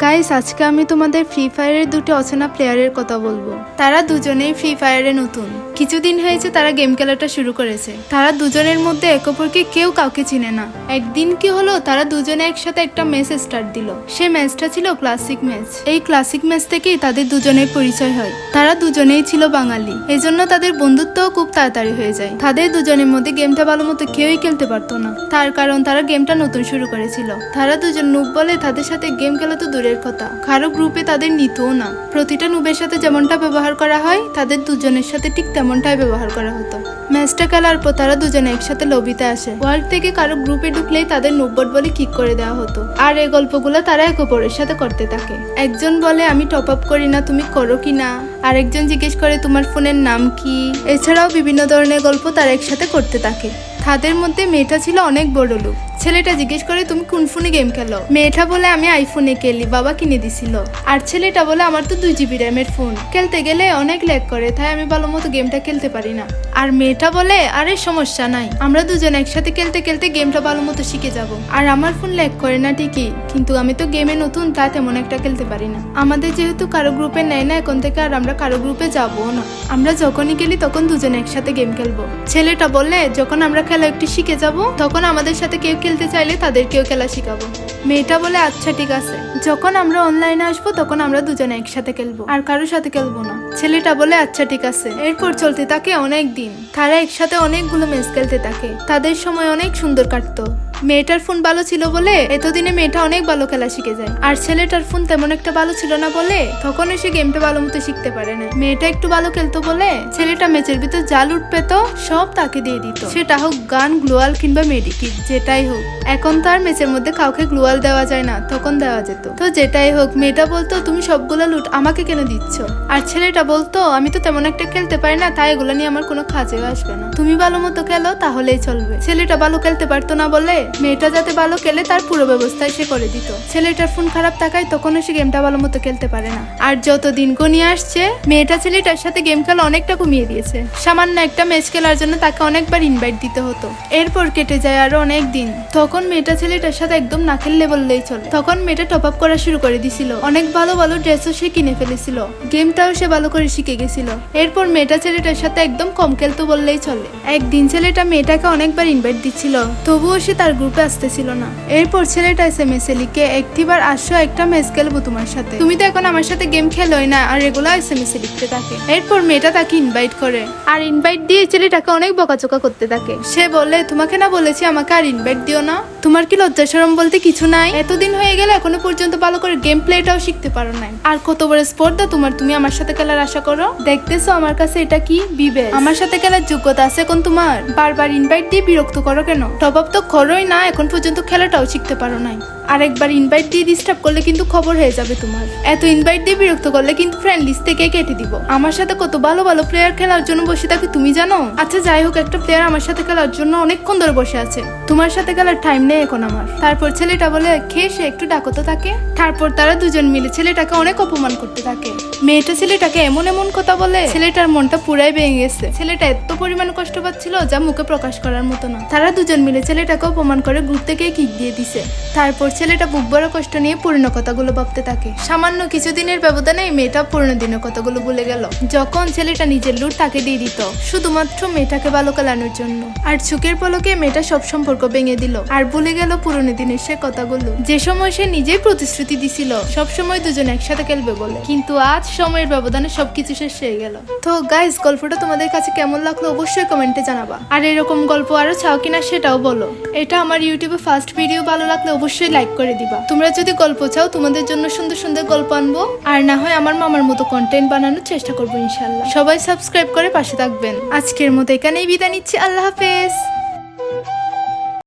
Guys আজকে আমি তোমাদের ফ্রি ফায়ারের দুটি অচেনা প্লেয়ারের কথা বলব। তারা দুজনেই ফ্রি ফায়ারে নতুন। কিছুদিন হয়েছে তারা গেম খেলাটা শুরু করেছে। তারা দুজনের মধ্যে এক অপরকে কেউ কাউকে চিনে না। একদিন কি হলো, তারা দুজনে একসাথে একটা ম্যাচ স্টার্ট দিল। সে ম্যাচটা ছিল ক্লাসিক ম্যাচ এই ক্লাসিক ম্যাচ থেকেই তাদের দুজনের পরিচয় হয়। তারা দুজনেই ছিল বাঙালি। এজন্য তাদের বন্ধুত্বও খুব তাড়াতাড়ি হয়ে যায়। তাদের দুজনের মধ্যে গেমটা ভালো মতো কেউই খেলতে পারতো না। তার কারণ তারা গেমটা নতুন শুরু করেছিল। তারা দুজন নুব বলে তাদের সাথে গেম খেলা তো দূরের কথা। কারও গ্রুপে তাদের নিতও না। প্রতিটা নুবের সাথে যেমনটা ব্যবহার করা হয়, তাদের দুজনের সাথে ঠিক তেমনটাই ব্যবহার করা হতো। ম্যাচটা খেলার পর তারা দুজনে একসাথে লবিতে আসে। ওয়ার্ল্ড থেকে কারও গ্রুপে ঢুকলেই তাদের নুব্বট বলে কিক করে দেওয়া হতো। আর এই গল্পগুলো তারা এক অপরের সাথে করতে থাকে। একজন বলে, আমি টপ আপ করি না, তুমি করো কি না? আরেকজন জিজ্ঞেস করে, তোমার ফোনের নাম কি? এছাড়াও বিভিন্ন ধরনের গল্প তারা একসাথে করতে থাকে। তাদের মধ্যে মেয়েটা ছিল অনেক বড় লোক। ছেলেটা জিজ্ঞেস করে, তুমি কোন ফোনে গেম খেলো? মেয়েটা বলে, আমি আইফোনে খেলি, বাবা কিনে দিছিল। আর ছেলেটা বলে, আমার তো দুই জিবি র্যামের ফোন খেলতে গেলে অনেক ল্যাগ করে, তাই আমি ভালো মতো গেমটা খেলতে পারি না। আর মেয়েটা বলে, আরে, সমস্যা নাই। আমরা দুজন একসাথে খেলতে খেলতে গেমটা ভালো মতো শিখে যাব। আর আমার ফোন ল্যাগ করে না ঠিকই, কিন্তু আমি তো গেমে নতুন, তা তেমন একটা খেলতে পারি না। আমাদের যেহেতু কারও গ্রুপে নেয় না, এখন থেকে আর আমরা কারও গ্রুপে যাব না। আমরা যখনই গেলি তখন দুজন একসাথে গেম খেলব। ছেলেটা বলে, যখন আমরা খেলা একটু শিখে যাব। তখন আমাদের সাথে কেউ খেলতে চাইলে তাদেরকেও খেলা শিখাবো। মেয়েটা বলে আচ্ছা ঠিক আছে। যখন আমরা অনলাইনে আসব, তখন আমরা দুজনে একসাথে খেলব। আর কারোর সাথে খেলব না। ছেলেটা বলে আচ্ছা ঠিক আছে। এরপর চলতে থাকে অনেক দিন। তারা একসাথে অনেকগুলো ম্যাচ খেলতে থাকে। তাদের সময় অনেক সুন্দর কাটতো। মেয়েটার ফোন ভালো ছিল বলে এতদিনে মেয়েটা অনেক ভালো খেলা শিখে যায়। আর ছেলেটার ফোন তেমন একটা ভালো ছিল না বলে তখন সে গেমটা ভালো মতো শিখতে পারে না। মেয়েটা একটু ভালো খেলতো বলে ছেলেটা ম্যাচের ভিতর জাল উঠ পেত, সব তাকে দিয়ে দিত। সেটা হোক গান, গ্লোয়াল কিংবা মেডিকিট যেটাই হোক। এখন তো আর ম্যাচের মধ্যে কাউকে গ্লোয়াল দেওয়া যায় না, তখন দেওয়া যেত। তো যেটাই হোক, মেয়েটা বলতো, তুমি সবগুলো লুট আমাকে কেন দিচ্ছ? আর ছেলেটা বলতো, আমি তো তেমন একটা খেলতে পারি না, তাই এগুলো নিয়ে আমার কোনো কাজেও আসবে না। তুমি ভালো মতো খেলো, তাহলেই চলবে। ছেলেটা ভালো খেলতে পারতো না বলে মেয়েটা যাতে ভালো খেলে, তার পুরো ব্যবস্থায় সে করে দিত। ছেলেটার ফোন খারাপ থাকায় তখনও সে গেমটা ভালো মতো খেলতে পারে না। আর যত দিন গনিয়ে আসছে, মেয়েটা ছেলেটার সাথে গেম খেলা অনেকটা কমিয়ে দিয়েছে। সামান্য একটা ম্যাচ খেলার জন্য তাকে অনেকবার ইনভাইট দিতে হতো। এরপর কেটে যায় আরও অনেক দিন। তখন মেয়েটা ছেলেটার সাথে একদম না খেললে বললেই চলে। তখন মেয়েটা টপ আপ করা শুরু করে দিছিল। অনেক ভালো ভালো ড্রেসও সে কিনে ফেলেছিল। গেমটাও সে ভালো করে শিখে গেছিল। এরপর মেয়েটা ছেলেটার সাথে একদম কম খেলতো বললেই চলে। একদিন ছেলেটা মেয়েটাকে অনেকবার ইনভাইট দিচ্ছিল। তবুও সে তার গ্রুপে আসতেছিল না। এরপর ছেলেটা এসে মেসে লিখে, একটিবার আসো, একটা ম্যাচ খেলব তোমার সাথে। তুমি তো এখন আমার সাথে গেম খেলোই না, আর রেগুলার এসে মেসে লিখতে থাকে। এরপর মেয়েটা তাকে ইনভাইট করে। আর ইনভাইট দিয়ে ছেলেটাকে অনেক বকাচোকা করতে থাকে। সে বলে, তোমাকে না বলেছি আমাকে আর ইনভাইট দিও না। তোমার কি লজ্জা শরম বলতে কিছু নাই? এতদিন হয়ে গেলে এখনও পর্যন্ত ভালো করে গেম প্লেটাও শিখতে পারো নাই। আর কত বড় স্পর্ধা তোমার, তুমি আমার সাথে খেলার আশা করো? দেখতেছো আমার কাছে এটা কি বিবে আমার সাথে খেলার যোগ্যতা আছে এখন তোমার? বারবার ইনভাইট দিয়ে বিরক্ত করো কেন? টপ আপ তো করোই না। এখন পর্যন্ত খেলাটাও শিখতে পারো নাই। আরেকবার ইনভাইট দিয়ে ডিস্টার্ব করলে কিন্তু খবর হয়ে যাবে তোমার। এত ইনভাইট দিয়ে বিরক্ত করলে কিন্তু ফ্রেন্ড লিস্ট থেকে কেটে দিব। আমার সাথে কত ভালো ভালো প্লেয়ার খেলার জন্য বসে থাকে তুমি জানো? আচ্ছা যাই হোক, একটা প্লেয়ার আমার সাথে খেলার জন্য অনেকক্ষণ ধরে বসে আছে। তোমার সাথে খেলার টাইম নেই এখন আমার। তারপর ছেলেটা বলে, খেয়ে সে একটু ডাকতো থাকে তারপর তারা দুজন মিলে ছেলেটাকে অনেক অপমান করতে থাকে। মেয়েটা ছেলেটাকে এমন এমন কথা বলে, ছেলেটার মনটা পুরাই ভেঙে গেছে। ছেলেটা এত পরিমাণ কষ্ট পাচ্ছিল যা মুখে প্রকাশ করার মতো না। তারা দুজন মিলে ছেলেটাকে অপমান করে গ্রুপ থেকে কিক দিয়ে দিছে। তারপর ছেলেটা বড় কষ্ট নিয়ে পুরনো কথাগুলো ভাবতে থাকে। সামান্য কিছুদিনের ব্যবধানে মেয়েটা পুরনো দিনের কথাগুলো ভুলে গেল। যখন ছেলেটা নিজের লুট তাকে দিয়ে দিত, শুধুমাত্র মেয়েটাকে ভালো কালানোর জন্য। আর চোখের পলকে মেয়েটা সব সম্পর্ক ভেঙে দিল। আর ভুলে গেল পুরনো দিনের সে কথাগুলো। যে সময় সে নিজেই প্রতিশ্রুতি দিছিল, সব সময় দুজন একসাথে খেলবে বলে। কিন্তু আজ সময়ের ব্যবধানে সবকিছু শেষ হয়ে গেল। তো গাইস গল্পটা তোমাদের কাছে কেমন লাগল অবশ্যই কমেন্টে জানাবা। আর এরকম গল্প আরও চাও কিনা সেটাও বলো। এটা আমার ইউটিউবে ফার্স্ট ভিডিও ভালো লাগলে অবশ্যই লাইক করে দিবা। তোমরা যদি গল্প চাও, তোমাদের জন্য সুন্দর সুন্দর গল্প আনব। আর না হয় আমার মামার মতো কন্টেন্ট বানানোর চেষ্টা করব ইনশাল্লাহ সবাই সাবস্ক্রাইব করে পাশে থাকবেন। আজকের মতো এখানেই বিদায় নিচ্ছি। আল্লাহ হাফেজ।